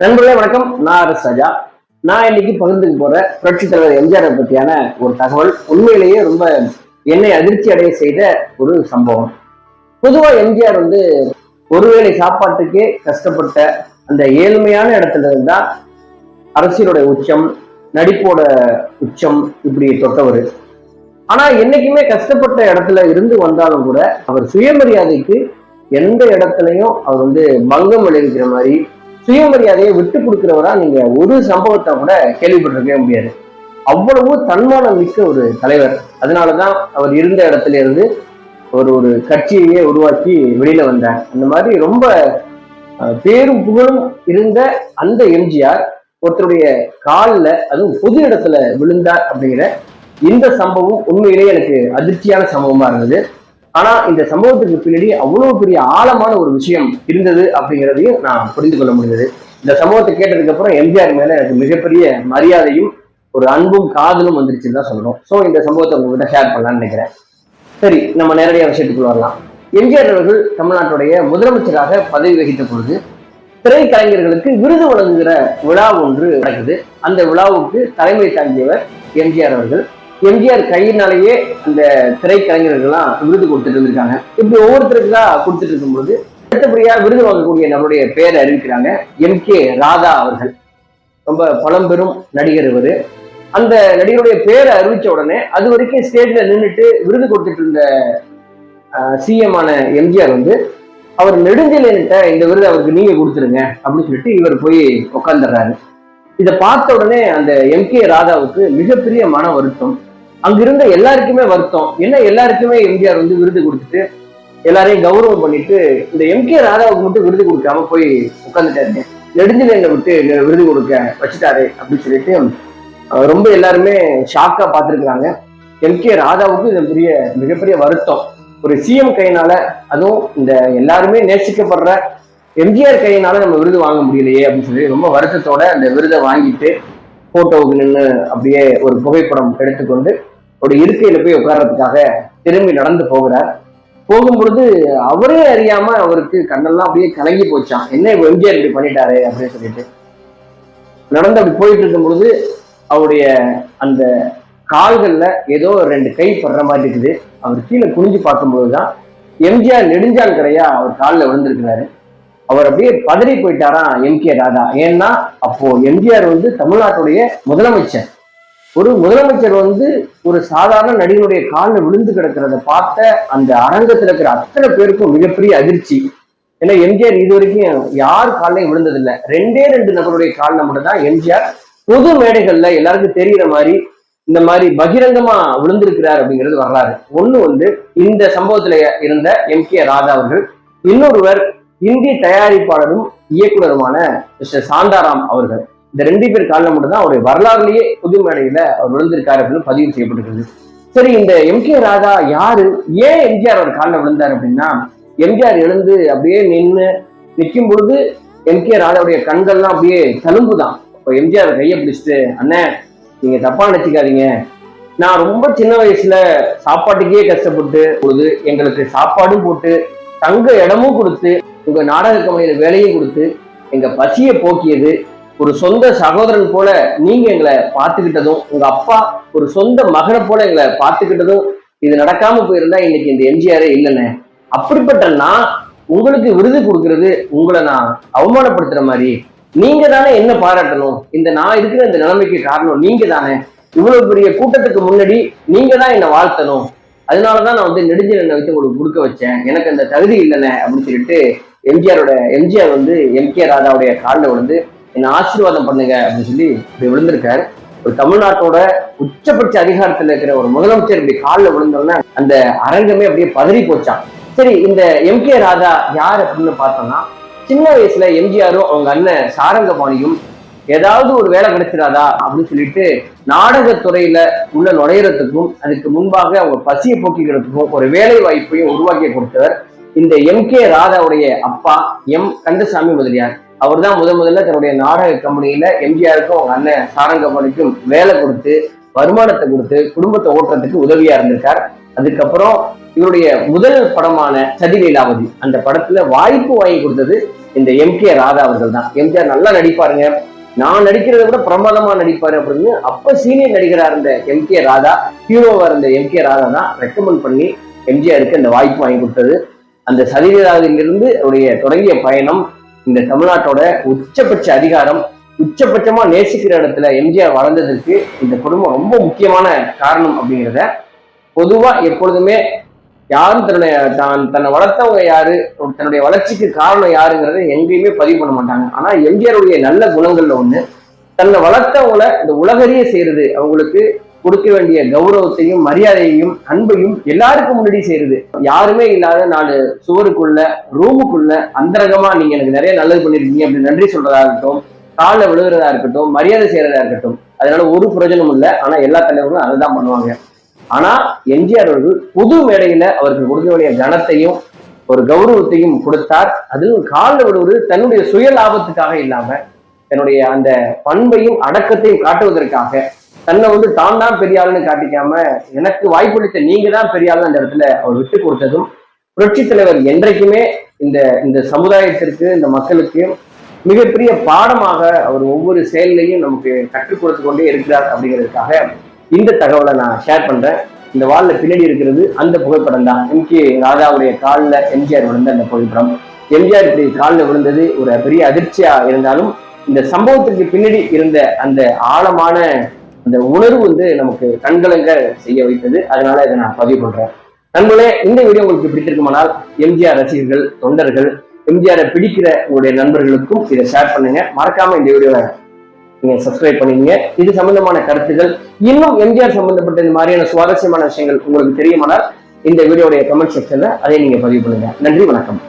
நண்பர்களே வணக்கம். நான் சஜா நான் இன்னைக்கு பகிர்ந்துக்கு போற புரட்சி தலைவர் எம்ஜிஆரை பற்றியான ஒரு தகவல். உண்மையிலேயே ரொம்ப என்னை அதிர்ச்சி அடைய செய்த ஒரு சம்பவம். பொதுவா எம்ஜிஆர் வந்து ஒருவேளை சாப்பாட்டுக்கே கஷ்டப்பட்ட அந்த ஏழ்மையான இடத்துல இருந்தா அரசியலோட உச்சம் நடிப்போட உச்சம் இப்படி தொட்டவர். ஆனா என்னைக்குமே கஷ்டப்பட்ட இடத்துல இருந்து வந்தாலும் கூட அவர் சுயமரியாதைக்கு எந்த இடத்துலையும் அவர் வந்து பங்கம் விளைவிக்கிற மாதிரி சுயமரியாதையை விட்டு கொடுக்கிறவரா நீங்க ஒரு சம்பவத்தை கூட கேள்விப்பட்டிருக்கவே முடியாது. அவ்வளவு தன்மானம் மிக்க ஒரு தலைவர். அதனாலதான் அவர் இருந்த இடத்துல இருந்து ஒரு ஒரு கட்சியையே உருவாக்கி வெளியில வந்தார். அந்த மாதிரி ரொம்ப பேரும் புகழும் இருந்த அந்த எம்ஜிஆர் ஒருத்தருடைய காலில் அதுவும் பொது இடத்துல விழுந்தார் அப்படிங்கிற இந்த சம்பவம் உண்மையிலேயே எனக்கு அதிர்ச்சியான சம்பவமா இருந்தது. ஆனா இந்த சம்பவத்துக்கு பின்னாடி அவ்வளவு பெரிய ஆழமான ஒரு விஷயம் இருந்தது அப்படிங்கிறதையும் நான் புரிந்து கொள்ள முடிந்தது. இந்த சம்பவத்தை கேட்டதுக்கு அப்புறம் எம்ஜிஆர் மேல எனக்கு மிகப்பெரிய மரியாதையும் ஒரு அன்பும் காதலும் வந்துருச்சுன்னு தான் சொல்லணும். ஸோ இந்த சம்பவத்தை உங்ககிட்ட ஷேர் பண்ணலாம்னு நினைக்கிறேன். சரி நம்ம நேரடியாக விஷயத்துக்குள்ள வரலாம். எம்ஜிஆர் அவர்கள் தமிழ்நாட்டுடைய முதலமைச்சராக பதவி வகித்த பொழுது திரைக்கலைஞர்களுக்கு விருது வழங்குகிற விழா ஒன்று நடக்குது. அந்த விழாவுக்கு தலைமை தாங்கியவர் எம்ஜிஆர் அவர்கள். எம்ஜிஆர் கையினாலேயே அந்த திரைக்கலைஞர்கள்லாம் விருது கொடுத்துட்டு இருந்திருக்காங்க இப்படி ஒவ்வொருத்தருக்கா கொடுத்துட்டு இருக்கும்போது அடுத்தபடியா விருது வாங்கக்கூடிய நம்மளுடைய பேரை அறிவிக்கிறாங்க எம் கே ராதா அவர்கள். ரொம்ப பழம்பெரும் நடிகர் இவர். அந்த நடிகருடைய பேரை அறிவிச்ச உடனே அது வரைக்கும் ஸ்டேஜ்ல நின்றுட்டு விருது கொடுத்துட்டு இருந்த சிஎம் ஆன எம்ஜிஆர் வந்து அவர் நெடுஞ்செலியன்ட்ட இந்த விருது அவருக்கு நீங்க கொடுத்துருங்க அப்படின்னு சொல்லிட்டு இவர் போய் உட்காந்துடுறாரு இதை பார்த்த உடனே அந்த எம் கே ராதாவுக்கு மிகப்பெரிய மன வருத்தம். அங்கிருந்த எல்லாருக்குமே வருத்தம். என்ன எல்லாருக்குமே எம்ஜிஆர் வந்து விருது கொடுத்துட்டு எல்லாரையும் கௌரவம் பண்ணிட்டு இந்த எம் கே ராதாவுக்கு மட்டும் விருது கொடுக்காம போய் உட்காந்துட்டாரு நெடுஞ்செலியனை விட்டு விருது கொடுக்க வச்சுட்டாரு அப்படின்னு சொல்லிட்டு ரொம்ப எல்லாருமே ஷாக்கா பார்த்துருக்குறாங்க. எம் கே ராதாவுக்கு இது பெரிய மிகப்பெரிய வருத்தம். ஒரு சிஎம் கையினால அதுவும் இந்த எல்லாருமே நேசிக்கப்படுற எம்ஜிஆர் கையினால நம்ம விருது வாங்க முடியலையே அப்படின்னு சொல்லி ரொம்ப வருத்தத்தோட அந்த விருதை வாங்கிட்டு போட்டோவுக்கு நின்று அப்படியே ஒரு புகைப்படம் எடுத்துக்கொண்டு ஒரு இருக்கையில போய் உட்கார்றதுக்காக திரும்பி நடந்து போகிறார். போகும்பொழுது அவரே அறியாம அவருக்கு கண்ணெல்லாம் அப்படியே கலங்கி போச்சான் என்ன இப்போ எம்ஜிஆர் இப்படி பண்ணிட்டாரு அப்படின்னு சொல்லிட்டு. நடந்து அப்படி போயிட்டு இருக்கும் பொழுது அவருடைய அந்த கால்கள்ல ஏதோ ரெண்டு கை படுற மாதிரி இருக்குது. அவர் கீழே குனிஞ்சு பார்க்கும்போது தான் எம்ஜிஆர் நெடுஞ்சால் கரையா அவர் காலில் விழுந்திருக்கிறாரு. அவர் அப்படியே பதறி போயிட்டாராம் எம் கே ராதா. ஏன்னா அப்போ எம்ஜிஆர் வந்து தமிழ்நாட்டுடைய முதலமைச்சர். ஒரு முதலமைச்சர் வந்து ஒரு சாதாரண நடிகனுடைய காலில் விழுந்து கிடக்கிறத பார்த்த அந்த அரங்கத்துல இருக்கிற அத்தனை பேருக்கும் மிகப்பெரிய அதிர்ச்சி. ஏன்னா எம்ஜிஆர் இது வரைக்கும் யார் காலையும் விழுந்ததில்லை. ரெண்டே ரெண்டு நபருடைய காலில் மட்டும்தான் எம்ஜிஆர் பொது மேடைகள்ல எல்லாருக்கும் தெரிகிற மாதிரி இந்த மாதிரி பகிரங்கமா விழுந்திருக்கிறார் அப்படிங்கிறது வரலாறு. ஒண்ணு வந்து இந்த சம்பவத்துல இருந்த எம் கே ராதா அவர்கள் இன்னொருவர் இந்தி தயாரிப்பாளரும் இயக்குனருமான மிஸ்டர் சாந்தாராம் அவர்கள். இந்த ரெண்டு பேர் காலில் மட்டும்தான் அவருடைய வரலாறுலயே புது மேடையில அவர் விழுந்திருக்காரு அப்படின்னு பதிவு செய்யப்பட்டிருக்கிறது சரி இந்த எம் கே ராதா யாரு? ஏன் எம்ஜிஆர் அவர் காலில் விழுந்தார் அப்படின்னா எம்ஜிஆர் எழுந்து அப்படியே நின்று நிற்கும் பொழுது எம் கே ராதாவுடைய கண்கள்லாம் அப்படியே தழும்புதான். இப்போ எம்ஜிஆர் கையை பிடிச்சிட்டு அண்ணே நீங்க தப்பா நினைச்சுக்காதீங்க. நான் ரொம்ப சின்ன வயசுல சாப்பாட்டுக்கே கஷ்டப்பட்டு பொழுது எங்களுக்கு சாப்பாடும் போட்டு தங்க இடமும் கொடுத்து உங்க நாடக கம்பெனியில வேலையை கொடுத்து எங்க பசியை போக்கியது ஒரு சொந்த சகோதரன் போல நீங்க எங்களை பார்த்துக்கிட்டதும் உங்க அப்பா ஒரு சொந்த மகனை போல எங்களை பார்த்துக்கிட்டதும் இது நடக்காம போயிருந்தா இன்னைக்கு இந்த எம்ஜிஆரே இல்லைன்னு அப்படிப்பட்ட நான் உங்களுக்கு விருது கொடுக்கறது உங்களை நான் அவமானப்படுத்துற மாதிரி. நீங்க தானே என்ன பாராட்டணும்? இந்த நான் இருக்கிற இந்த நிலைமைக்கு காரணம் நீங்க தானே இவ்வளவு பெரிய கூட்டத்துக்கு முன்னாடி நீங்க தான் என்னை வாழ்த்தணும். அதனாலதான் நான் வந்து நெடுஞ்சல் வைத்து உங்களுக்கு கொடுக்க வச்சேன். எனக்கு அந்த தகுதி இல்லைண்ணே அப்படின்னு சொல்லிட்டு எம்ஜிஆரோட எம்ஜிஆர் வந்து எம் கே ராதாவுடைய காலில் விழுந்து என்னை ஆசீர்வாதம் பண்ணுங்க அப்படின்னு சொல்லி இப்படி விழுந்திருக்காரு. ஒரு தமிழ்நாட்டோட உச்சபட்ச அதிகாரத்துல இருக்கிற ஒரு முதலமைச்சர் இப்படி காலில் விழுந்தோன்னா அந்த அரங்கமே அப்படியே பதறி போச்சான் சரி இந்த எம் கே ராதா யார் அப்படின்னு பார்த்தோம்னா சின்ன வயசுல எம்ஜிஆரும் அவங்க அண்ணன் சாரங்கபாணியும் ஏதாவது ஒரு வேலை கிடைச்சிடாதா அப்படின்னு சொல்லிட்டு நாடகத்துறையில உள்ள நுழையறதுக்கும் அதுக்கு முன்பாக அவங்க பசியை போக்கிக்கிறதுக்கும் ஒரு வேலை வாய்ப்பையும் உருவாக்கி கொடுத்தவர் இந்த எம் கே ராதாவுடைய அப்பா எம் கந்தசாமி முதலியார். அவர் தான் முத முதல்ல தன்னுடைய நாடக கம்பெனியில எம்ஜிஆருக்கும் அவங்க அண்ணன் சாரங்கபாணிக்கும் வேலை கொடுத்து வருமானத்தை கொடுத்து குடும்பத்தை ஓட்டுறதுக்கு உதவியா இருந்திருக்கார். அதுக்கப்புறம் இவருடைய முதல் படமான சதிலீலாவதி அந்த படத்துல வாய்ப்பு வாங்கி கொடுத்தது இந்த எம் கே ராதா அவர்கள் தான் எம்ஜிஆர் நல்லா நடிப்பாருங்க. நான் நடிக்கிறத விட பிரமாதமா நடிப்பாரு அப்படின்னு அப்ப சீனியர் நடிகரா இருந்த எம் கே ராதா ஹீரோவா இருந்த எம் கே ராதா தான் ரெக்கமெண்ட் பண்ணி எம்ஜிஆருக்கு அந்த வாய்ப்பு வாங்கி கொடுத்தது. அந்த சதிலீலாவிலிருந்து அவருடைய தொடங்கிய பயணம் இந்த தமிழ்நாட்டோட உச்சபட்ச அதிகாரம் உச்சபட்சமா நேசிக்கிற இடத்துல எம்ஜிஆர் வளர்ந்ததற்கு இந்த குடும்பம் ரொம்ப முக்கியமான காரணம் அப்படிங்கிறத பொதுவா எப்பொழுதுமே யாரும் தன்னுடைய தான் தன்னை வளர்த்தவங்க யாரு தன்னுடைய வளர்ச்சிக்கு காரணம் யாருங்கிறத எங்கேயுமே பதிவு பண்ண மாட்டாங்க. ஆனா எம்ஜிஆருடைய நல்ல குணங்கள்ல ஒண்ணு தன்னை வளர்த்தவங்கள இந்த உலகறிய செய்யறது அவங்களுக்கு கொடுக்க வேண்டிய கௌரவத்தையும் மரியாதையையும் அன்பையும் எல்லாருக்கும் முன்னாடி செய்யறது யாருமே இல்லாத நாலு சுவருக்குள்ள ரூமுக்குள்ள அந்தரகமா நீங்க எனக்கு நிறைய நல்லது பண்ணிருக்கீங்க அப்படின்னு நன்றி சொல்றதா இருக்கட்டும் காலில் விழுகிறதா இருக்கட்டும் மரியாதை செய்யறதா இருக்கட்டும் அதனால ஒரு பிரயோஜனம் இல்லை. ஆனா எல்லா தலைவர்களும் அதை தான் பண்ணுவாங்க. ஆனா எம்ஜிஆர் அவர்கள் புது மேடையில அவருக்கு கொடுக்க வேண்டிய கனத்தையும் ஒரு கௌரவத்தையும் கொடுத்தார். அதுவும் காலில் விடுவது தன்னுடைய சுய லாபத்துக்காக இல்லாம தன்னுடைய அந்த பண்பையும் அடக்கத்தையும் காட்டுவதற்காக தன்னை வந்து தான் தான் பெரிய ஆளுன்னு காட்டிக்காம எனக்கு வாய்ப்பளித்த நீங்க தான் பெரிய ஆளு அந்த இடத்துல அவர் விட்டு கொடுத்ததும் புரட்சி தலைவர் என்றைக்குமே இந்த இந்த சமுதாயத்திற்கு இந்த மக்களுக்கு மிகப்பெரிய பாடமாக அவர் ஒவ்வொரு செயல்லையும் நமக்கு கற்றுக் கொடுத்து கொண்டே இருக்கிறார் அப்படிங்கிறதுக்காக இந்த தகவலை நான் ஷேர் பண்றேன். இந்த வால்ல பின்னாடி இருக்கிறது அந்த புகைப்படம் தான். எம் கே ராஜாவுடைய காலில் எம்ஜிஆர் விழுந்த அந்த புகைப்படம். எம்ஜிஆர் இப்படி காலில் விழுந்தது ஒரு பெரிய அதிர்ச்சியா இருந்தாலும் இந்த சம்பவத்திற்கு பின்னாடி இருந்த அந்த ஆழமான அந்த உணர்வு வந்து நமக்கு கண்கலங்க செய்ய வைத்தது. அதனால இதை நான் பதிவு பண்றேன். நண்பர்களே இந்த வீடியோ உங்களுக்கு பிடித்திருக்குமானால் எம்ஜிஆர் ரசிகர்கள் தொண்டர்கள் எம்ஜிஆரை பிடிக்கிற உங்களுடைய நண்பர்களுக்கும் இதை ஷேர் பண்ணுங்க. மறக்காம இந்த வீடியோவை நீங்க சப்ஸ்கிரைப் பண்ணுவீங்க இது சம்பந்தமான கருத்துக்கள். இன்னும் எம்ஜிஆர் சம்பந்தப்பட்ட இந்த மாதிரியான சுவாரஸ்யமான விஷயங்கள் உங்களுக்கு தெரியுமானால் இந்த வீடியோடைய கமெண்ட் செக்ஷன்ல அதை நீங்க பதிவு பண்ணுங்க. நன்றி வணக்கம்.